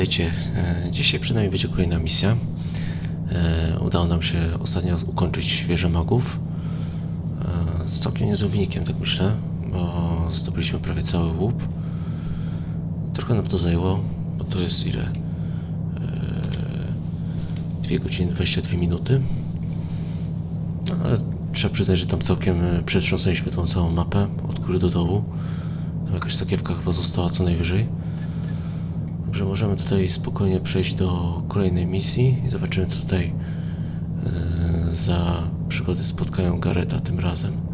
Witajcie. E, Dzisiaj przed nami będzie kolejna misja. E, Udało nam się ostatnio ukończyć wieżę magów. E, Z całkiem niezłym wynikiem, tak myślę, bo zdobyliśmy prawie cały łup. Trochę nam to zajęło, bo to jest ile? E, 2 godziny 22 minuty. No, ale trzeba przyznać, że tam całkiem przetrząsnęliśmy tą całą mapę od góry do dołu. Tam jakaś sakiewka chyba została co najwyżej. Także możemy tutaj spokojnie przejść do kolejnej misji i zobaczymy, co tutaj e, za przygody spotkają Gareta tym razem.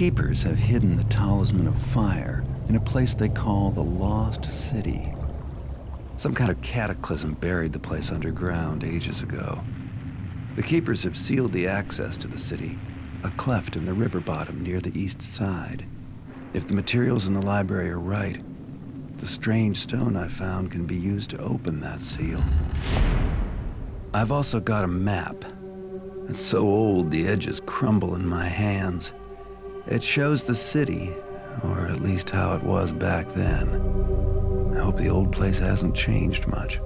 Keepers have hidden the Talisman of Fire in a place they call the Lost City. Some kind of cataclysm buried the place underground ages ago. The Keepers have sealed the access to the city, a cleft in the river bottom near the east side. If the materials in the library are right, the strange stone I found can be used to open that seal. I've also got a map. It's so old the edges crumble in my hands. It shows the city, or at least how it was back then. I hope the old place hasn't changed much.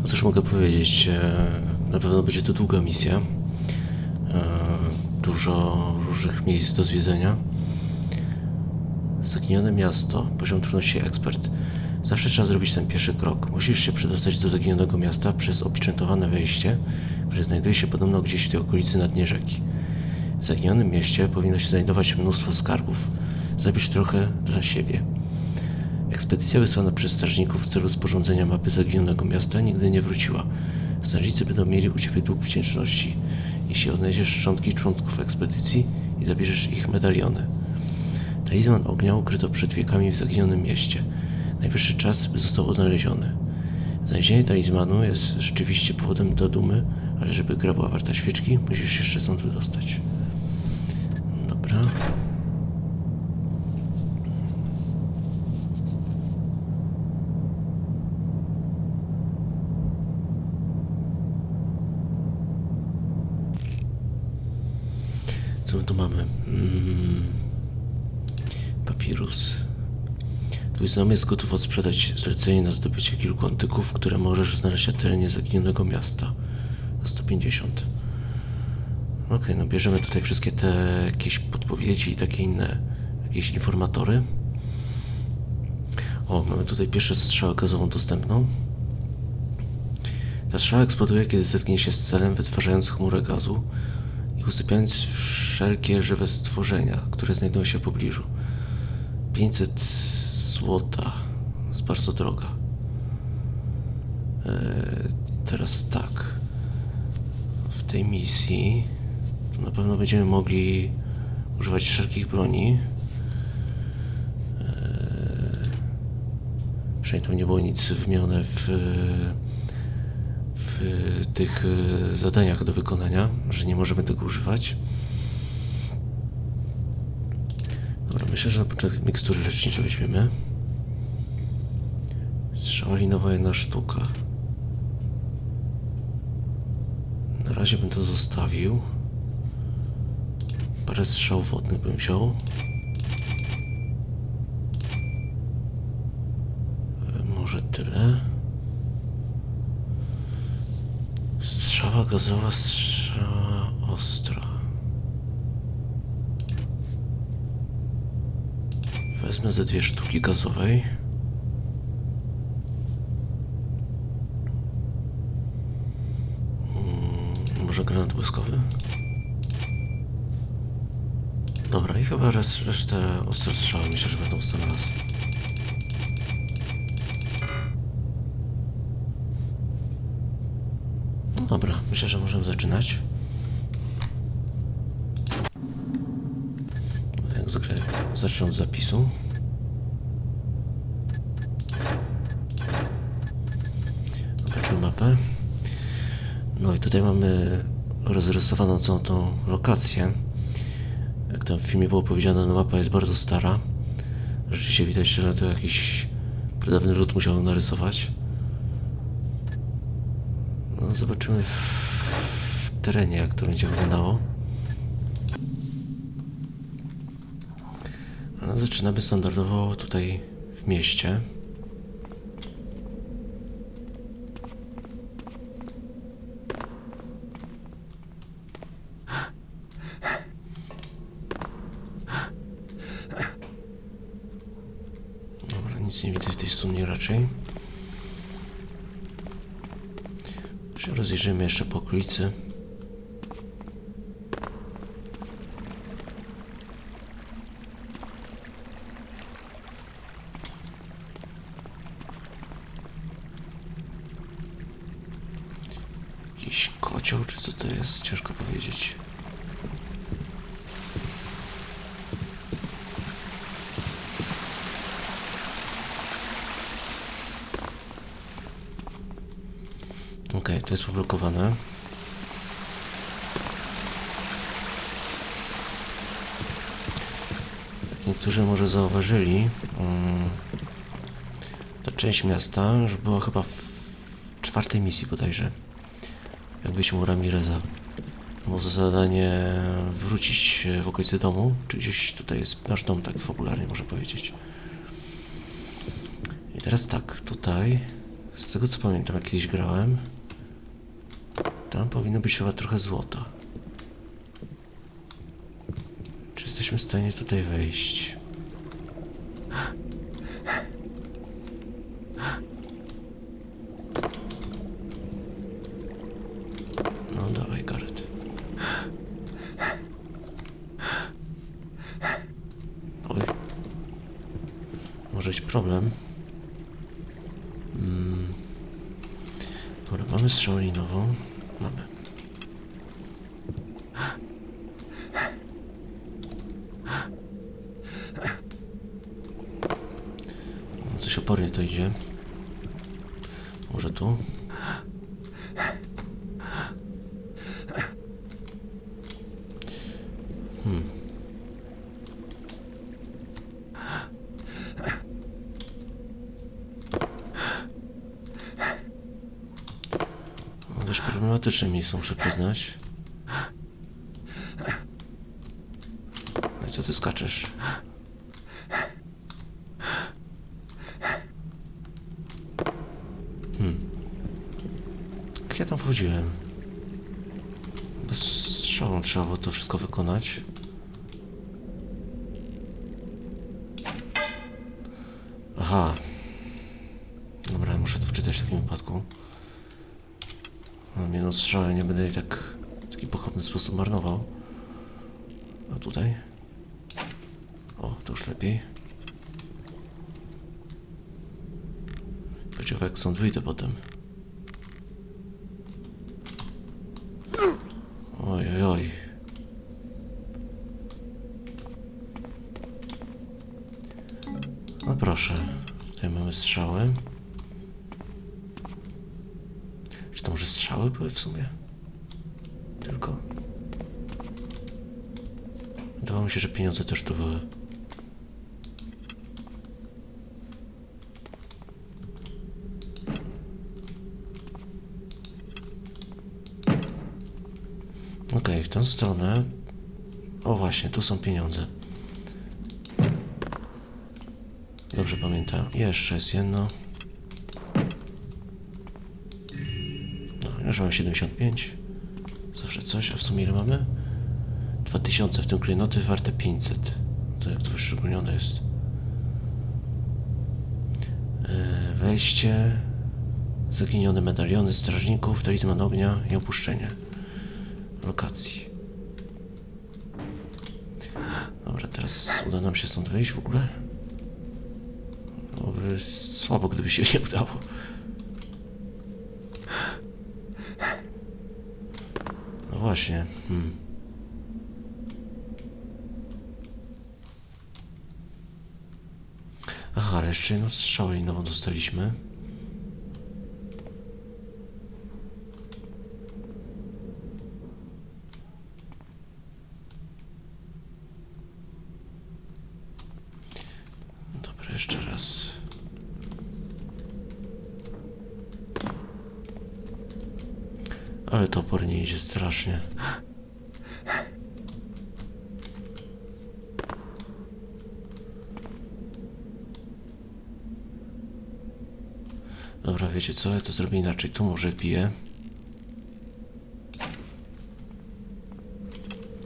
No cóż mogę powiedzieć, e, na pewno będzie to długa misja. E, Dużo różnych miejsc do zwiedzenia. Zaginione miasto, poziom trudności ekspert. Zawsze trzeba zrobić ten pierwszy krok. Musisz się przedostać do zaginionego miasta przez opieczętowane wejście, które znajduje się podobno gdzieś w tej okolicy na dnie rzeki. W zaginionym mieście powinno się znajdować mnóstwo skarbów. Zapisz trochę dla siebie. Ekspedycja wysłana przez strażników w celu sporządzenia mapy zaginionego miasta nigdy nie wróciła. Strażnicy będą mieli u ciebie dług wdzięczności, jeśli odnajdziesz szczątki członków ekspedycji i zabierzesz ich medaliony. Talizman ognia ukryto przed wiekami w zaginionym mieście. Najwyższy czas, by został odnaleziony. Znalezienie talizmanu jest rzeczywiście powodem do dumy, ale żeby gra była warta świeczki, musisz jeszcze stąd wydostać. Dobra. Co my tu mamy? Mm, papirus. Znajomy jest gotów odsprzedać zlecenie na zdobycie kilku antyków, które możesz znaleźć na terenie zaginionego miasta. Za 150. Okej, no bierzemy tutaj wszystkie te jakieś podpowiedzi i takie inne jakieś informatory. O, mamy tutaj pierwszą strzałę gazową dostępną. Ta strzała eksploduje, kiedy zetknie się z celem, wytwarzając chmurę gazu i usypiając wszelkie żywe stworzenia, które znajdują się w pobliżu. 500 złota. Jest bardzo droga. Eee, teraz tak. W tej misji na pewno będziemy mogli używać wszelkich broni. Eee, przynajmniej tam nie było nic wymienione w, w tych e, zadaniach do wykonania, że nie możemy tego używać. Dobra, myślę, że na początek mikstury lecznicze weźmiemy. Strzała linowa jedna sztuka. Na razie bym to zostawił. Parę strzał wodnych bym wziął. E, Może tyle. Strzała gazowa, strzała ostra. Wezmę ze dwie sztuki gazowej. może granat błyskowy? Dobra, i chyba res, resztę ostre strzały myślę, że będą w sam raz. No dobra, myślę, że możemy zaczynać. No, jak zwykle zaczynam od zapisu. Tutaj mamy rozrysowaną całą tą lokację. Jak tam w filmie było powiedziane, no mapa jest bardzo stara. Rzeczywiście widać, że to jakiś pradawny lud musiał narysować. No zobaczymy w, terenie, jak to będzie wyglądało. No, zaczynamy standardowo tutaj w mieście. Dobra, nic nie widzę w tej studni raczej. Się rozejrzymy jeszcze po okolicy. Jakiś kocioł, czy co to jest? Ciężko powiedzieć. Okej, to jest poblokowane. Jak niektórzy może zauważyli, mm, ta część miasta już była chyba w czwartej misji bodajże. Jak byliśmy u Ramireza. Było za zadanie wrócić w okolicy domu, czy gdzieś tutaj jest nasz dom, tak fabularnie można powiedzieć. I teraz tak, tutaj, z tego co pamiętam, jak kiedyś grałem, tam powinno być chyba trochę złota. Czy jesteśmy w stanie tutaj wejść? No dawaj. Może być problem. Mm. Dobra, mamy strzałę Amen. Problematyczne miejsce, muszę przyznać. No i co ty skaczesz? Hmm. Jak ja tam wchodziłem? Bez strzału trzeba było to wszystko wykonać. Aha. Dobra, muszę to wczytać w takim wypadku. No, nie no, nie będę jej tak w taki pochopny sposób marnował. A tutaj? O, to już lepiej. Jak stąd wyjdę potem. Były w sumie? Tylko. Wydawało mi się, że pieniądze też tu były. Okej, w tę stronę. O właśnie, tu są pieniądze. Dobrze pamiętam. Jeszcze jest jedno. Już mam 75. Zawsze coś, a w sumie ile mamy? 2000, w tym klejnoty warte 500. To jak to wyszczególnione jest. E, Wejście. Zaginione medaliony strażników, talizman ognia i opuszczenie lokacji. Dobra, teraz uda nam się stąd wyjść w ogóle? Byłoby słabo, gdyby się nie udało. Właśnie. Hmm. Aha, ale jeszcze jedną strzałę linową dostaliśmy. Dobra, jeszcze raz. Ale topor nie idzie strasznie. Dobra, wiecie co? Ja to zrobię inaczej. Tu może.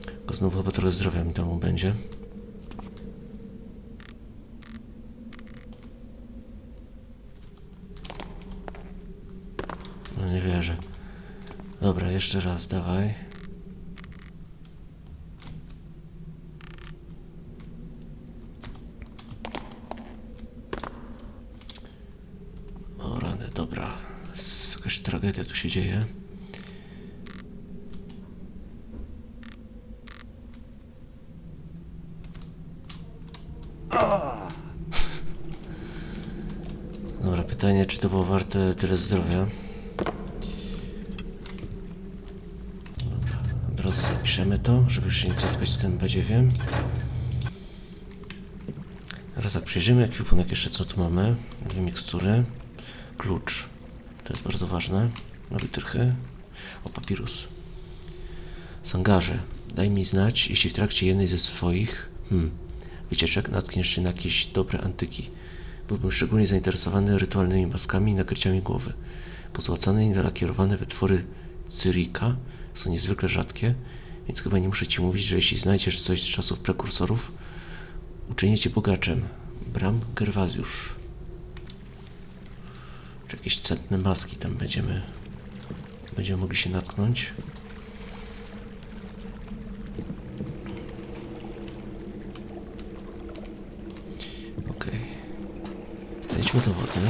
Tylko znowu chyba trochę zdrowia mi temu będzie. No nie wierzę. Dobra, jeszcze raz, dawaj. O rany, dobra. Jakaś tragedia tu się dzieje. Dobra, pytanie, czy to było warte tyle zdrowia? Dobra, od zapiszemy to, żeby już się nie caskać z tym badziewiem. Teraz tak, przejrzymy ekwipunek jeszcze, co tu mamy. Dwie mikstury. Klucz. To jest bardzo ważne. No litrychy. O, papirus. Sangarze. Daj mi znać, jeśli w trakcie jednej ze swoich hmm, wycieczek natkniesz się na jakieś dobre antyki. Byłbym szczególnie zainteresowany rytualnymi maskami i nakryciami głowy. Pozłacane i nalakierowane wytwory Cyrika są niezwykle rzadkie, więc chyba nie muszę ci mówić, że jeśli znajdziesz coś z czasów prekursorów, uczynię cię bogaczem. Bram Gerwazjusz. Czy jakieś cenne maski tam będziemy będziemy mogli się natknąć. Okej. Wejdźmy do wody.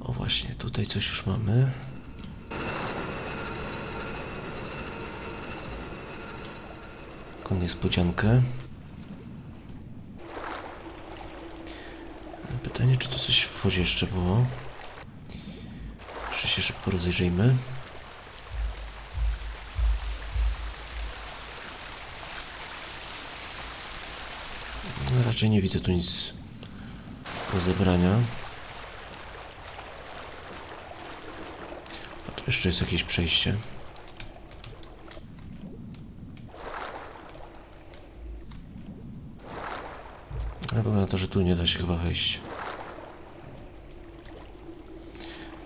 O właśnie, tutaj coś już mamy. Taką niespodziankę. Pytanie, czy tu coś w wodzie jeszcze było? Jeszcze się szybko rozejrzyjmy. No, raczej nie widzę tu nic do zebrania. A tu jeszcze jest jakieś przejście. Wygląda na to, że tu nie da się chyba wejść.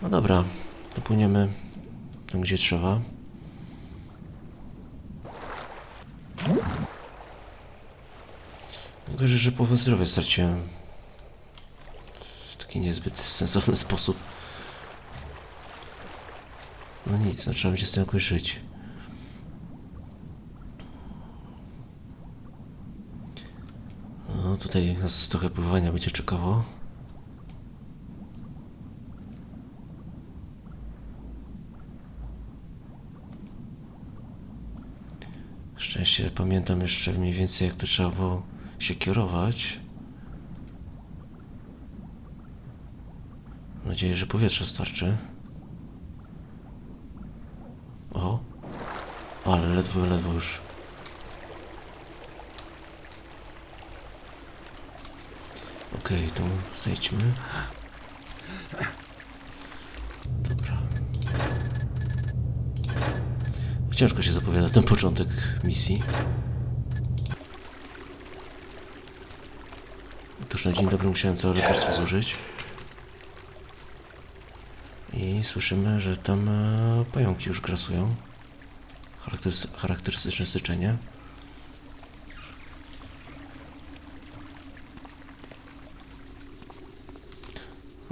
No dobra, dopłyniemy tam, gdzie trzeba. Gorzej, że połowę zdrowia straciłem w taki niezbyt sensowny sposób. No nic, no trzeba będzie z tym jakoś żyć. No tutaj nas trochę pływania będzie czekało. Szczęście pamiętam jeszcze mniej więcej jak to trzeba było się kierować. Mam nadzieję, że powietrze starczy. O! Ale ledwo, ledwo już. Okej, tu zejdźmy. Dobra. Ciężko się zapowiada ten początek misji. Tuż na dzień dobry musiałem całe lekarstwo zużyć. I słyszymy, że tam e, pająki już grasują. Charakterys- charakterystyczne syczenie.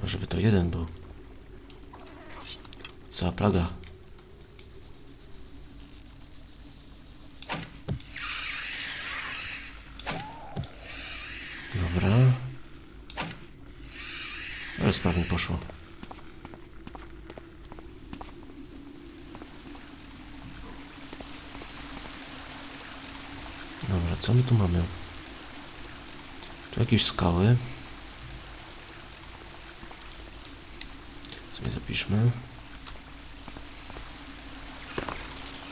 Żeby to jeden był. Cała plaga. Dobra. Ale sprawnie poszło. Co my tu mamy? Tu jakieś skały. Sobie zapiszmy.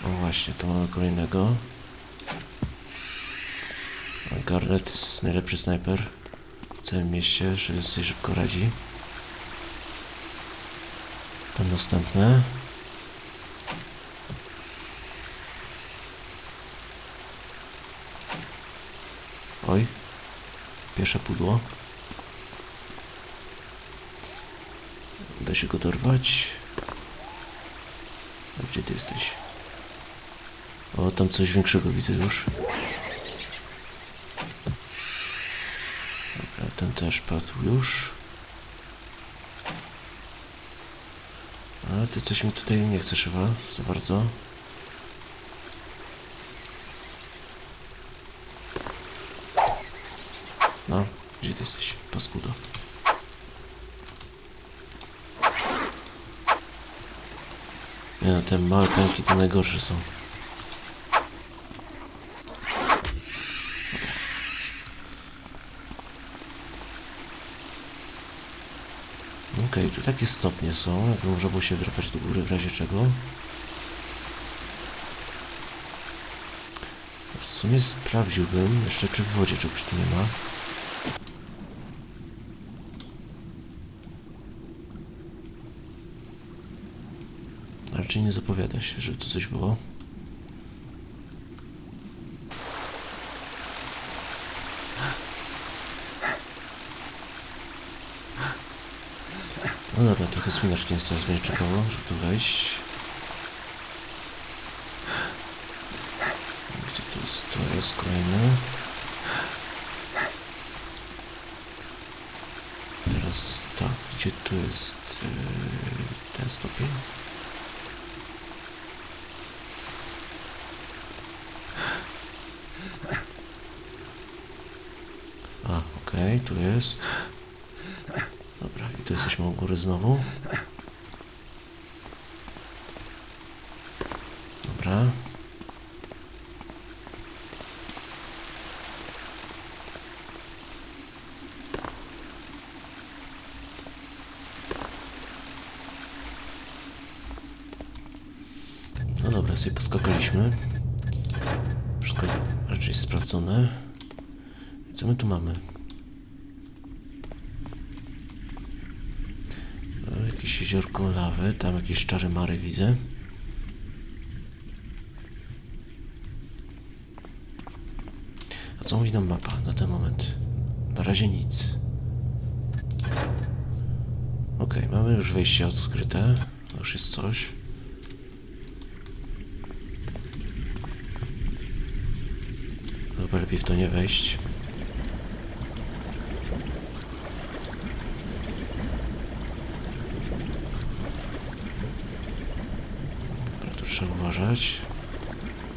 O właśnie, to mamy kolejnego. Garnet, najlepszy snajper w całym mieście, że sobie szybko radzi. Tam następne. Oj, pierwsze pudło. Da się go dorwać. Gdzie ty jesteś? O, tam coś większego widzę już. Dobra, ten też padł już. A ty coś mi tutaj nie chcesz chyba za bardzo. No, gdzie ty jesteś? Paskudo. Nie no, te małe tanki to najgorsze są. Okej, tu takie stopnie są, jakby można było się drapać do góry w razie czego. W sumie sprawdziłbym jeszcze czy w wodzie czegoś tu nie ma. Raczej nie zapowiada się, żeby tu coś było. No dobra, trochę słoneczki jest teraz będzie czekało, żeby tu wejść. Gdzie to jest? To jest kolejny. Teraz tak, gdzie tu jest yy, ten stopień? A, okej, tu jest. Dobra, i tu jesteśmy u góry znowu. Dobra. No dobra, sobie poskakaliśmy. Wszystko raczej sprawdzone. I co my tu mamy? E, Jakieś jeziorko lawy, tam jakieś czary mary widzę. A co mówi nam mapa na ten moment? Na razie nic. Okej, mamy już wejście odkryte. To już jest coś. To chyba lepiej w to nie wejść. Dobra, tu trzeba uważać.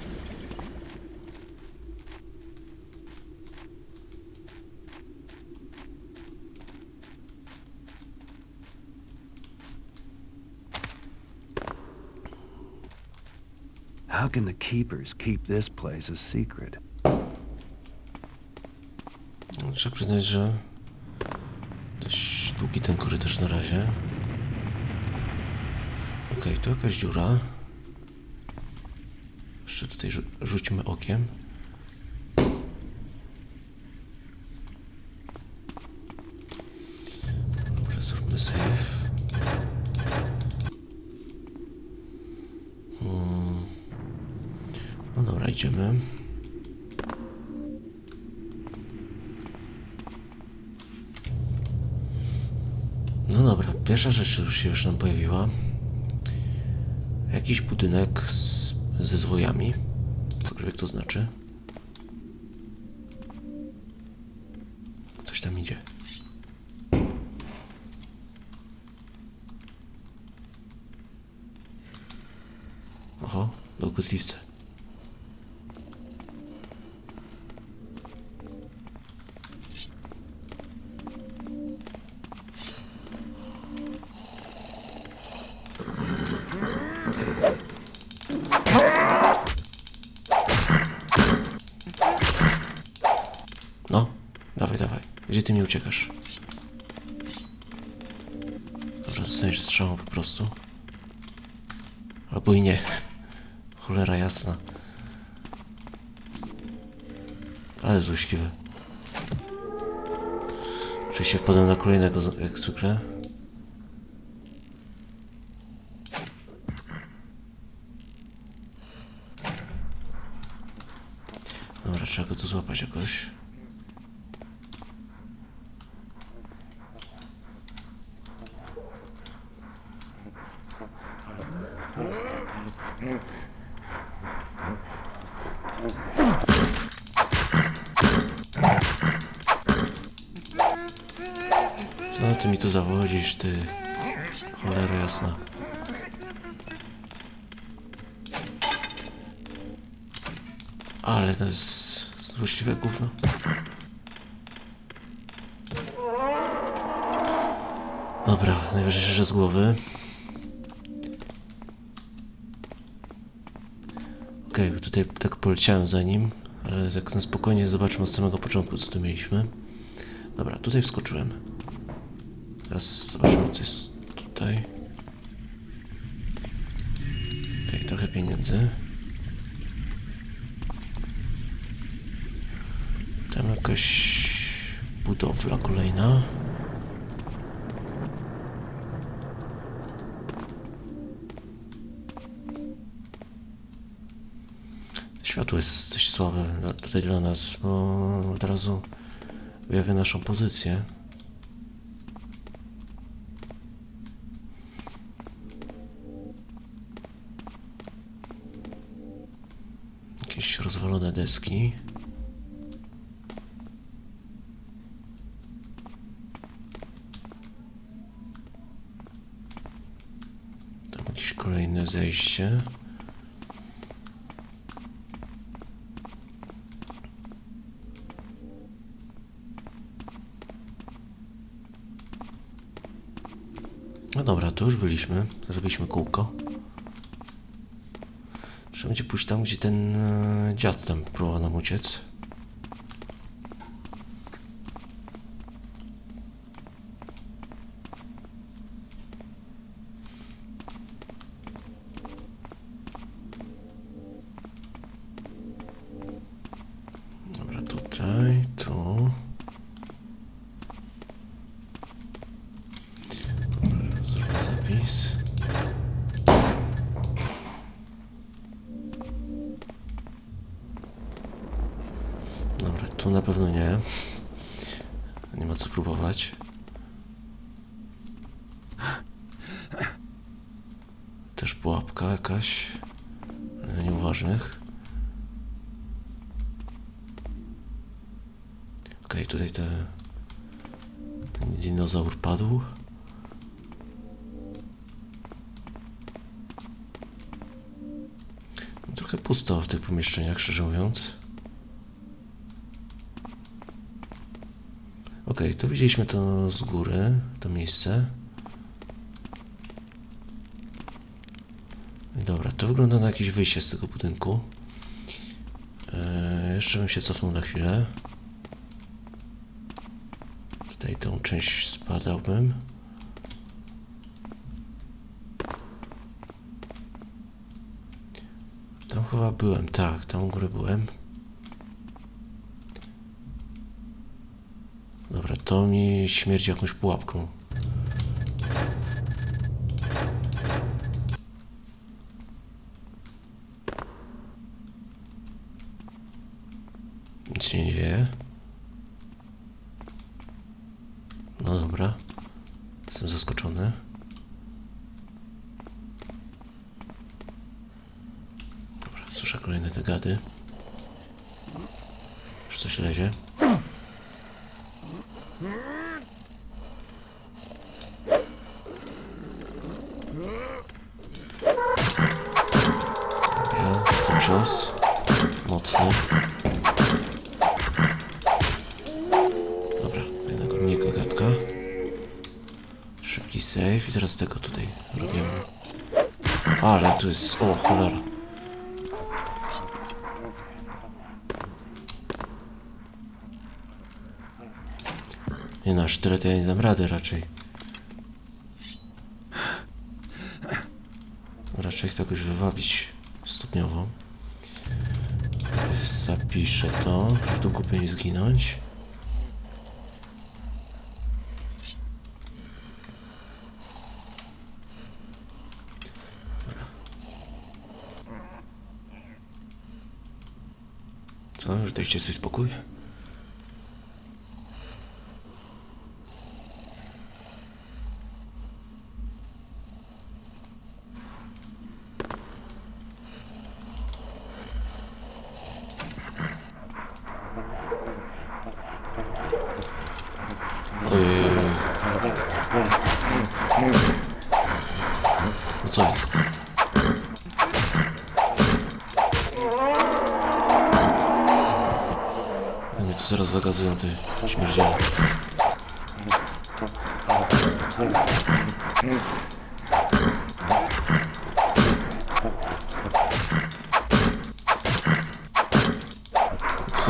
How can the keepers keep this place a secret? Trzeba przyznać, że dość długi ten korytarz na razie. Okej, tu jakaś dziura. Rzućmy okiem. Dobra, zróbmy save. Hmm. No dobra, idziemy. No dobra, pierwsza rzecz już się już nam pojawiła. Jakiś budynek z, ze zwojami. Cokolwiek to znaczy. Coś tam idzie. Oho, bełkotliwce. Albo i nie. Cholera jasna. Ale złośliwy. Oczywiście wpadłem na kolejnego, jak zwykle. Dobra, trzeba go tu złapać jakoś. Co ty mi tu zawodzisz, ty? Cholera jasna. Ale to jest złośliwe gówno. Dobra, najważniejsze z głowy. Okej, tutaj tak poleciałem za nim, ale tak na spokojnie zobaczmy od samego początku, co tu mieliśmy. Dobra, tutaj wskoczyłem. Teraz zobaczymy, co jest tutaj. Okej, trochę pieniędzy. Tam jakaś budowla kolejna. Światło jest dość słabe tutaj dla nas, bo od razu wyjawia naszą pozycję. Jakieś rozwalone deski. Tam jakieś kolejne zejście. No dobra, to już byliśmy. Zrobiliśmy kółko. Trzeba będzie pójść tam, gdzie ten e, dziad tam próbował nam uciec. Dobra, tutaj, tu. Dobra, zrobię zapis. Dobra, tu na pewno nie. Nie ma co próbować. Też pułapka jakaś. Nieuważnych. Okej, tutaj te... ten dinozaur padł. Trochę pusto w tych pomieszczeniach, szczerze mówiąc. Okej, to widzieliśmy to z góry, to miejsce. I Dobra, to wygląda na jakieś wyjście z tego budynku. Eee, jeszcze bym się cofnął na chwilę. Tutaj tą część spadałbym. Tam chyba byłem, tak, tam u góry byłem. Dobra, to mi śmierdzi jakąś pułapką. Nic się nie dzieje. No dobra. Jestem zaskoczony. Dobra, słyszę kolejne te gady. Już coś lezie. Dobra, jestem cios. Mocny. Dobra, jednego mniej gagatka. Szybki save i teraz tego tutaj robimy. Ale tu jest... O, cholera. Nie na sztylet ja nie dam rady raczej. Raczej ich tak już wywabić stopniowo. Zapiszę to, tu głupio nie zginąć. Co, już dajcie sobie spokój? Ojej. No co jest? A mnie tu zaraz zagazują te śmierdziele.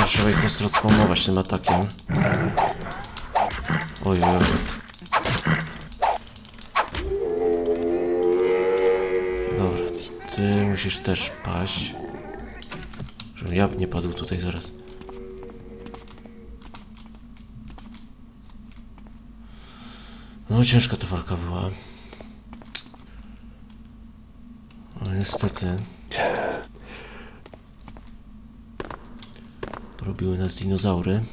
Trzeba ich mocno spamować tym atakiem. Ojej. Dobra, ty musisz też paść. Ja nie padł tutaj zaraz. No ciężka ta walka była. No niestety. Porobiły nas dinozaury.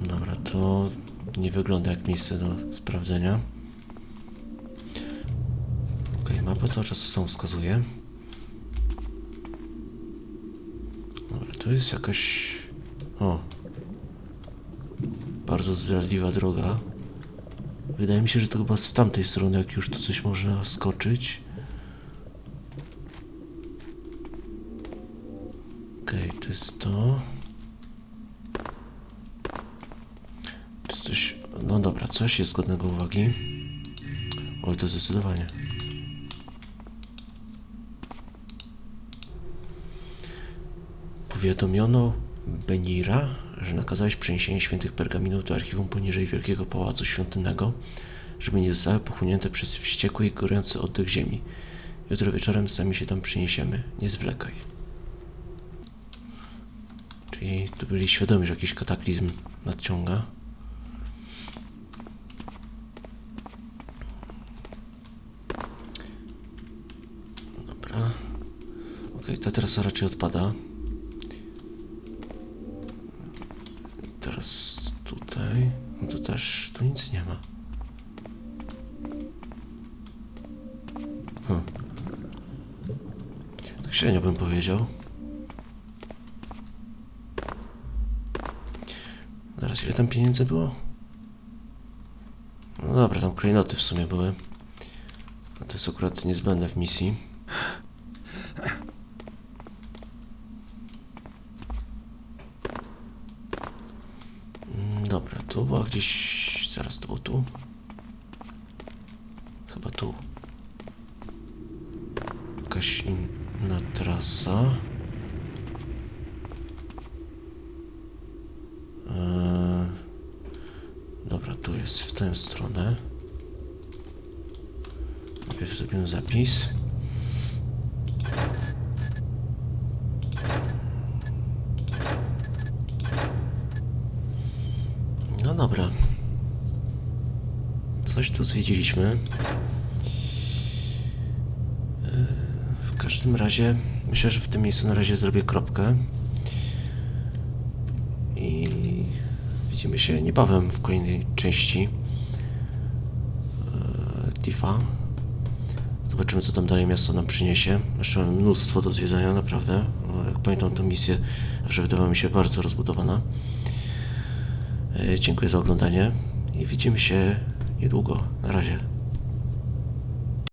Dobra, to nie wygląda jak miejsce do sprawdzenia. Okej, mapa cały czas to samo wskazuje. Tu jest jakaś... O. Bardzo zdradliwa droga. Wydaje mi się, że to chyba z tamtej strony, jak już tu coś można skoczyć. Okej, to jest to. To jest coś... No dobra, coś jest godnego uwagi. Oj, to zdecydowanie. Powiadomiono Benira, że nakazałeś przeniesienie świętych pergaminów do archiwum poniżej Wielkiego Pałacu Świątynnego, żeby nie zostały pochłonięte przez wściekły i gorący oddech ziemi. Jutro wieczorem sami się tam przeniesiemy. Nie zwlekaj. Czyli tu byli świadomi, że jakiś kataklizm nadciąga. Dobra. Okej, ta trasa raczej odpada. Teraz tutaj. No tu też tu nie ma. Hm. Tak średnio bym powiedział. Zaraz, ile tam pieniędzy było? No dobra, tam klejnoty w sumie były. To jest akurat niezbędne w misji. Mm, Dobra, tu była gdzieś... Zaraz to było tu? Chyba tu. Jakaś inna trasa. Eee, Dobra, tu jest w tę stronę. Najpierw zrobimy zapis. No dobra. Coś tu zwiedziliśmy. Eee, W każdym razie myślę, że w tym miejscu na razie zrobię kropkę. I widzimy się niebawem w kolejnej części e, Tifa. Zobaczymy, co tam dalej miasto nam przyniesie. Jeszcze mamy mnóstwo do zwiedzania, naprawdę. No, Jak pamiętam, tę misję zawsze wydawała mi się bardzo rozbudowana. E, Dziękuję za oglądanie i widzimy się niedługo. Na razie.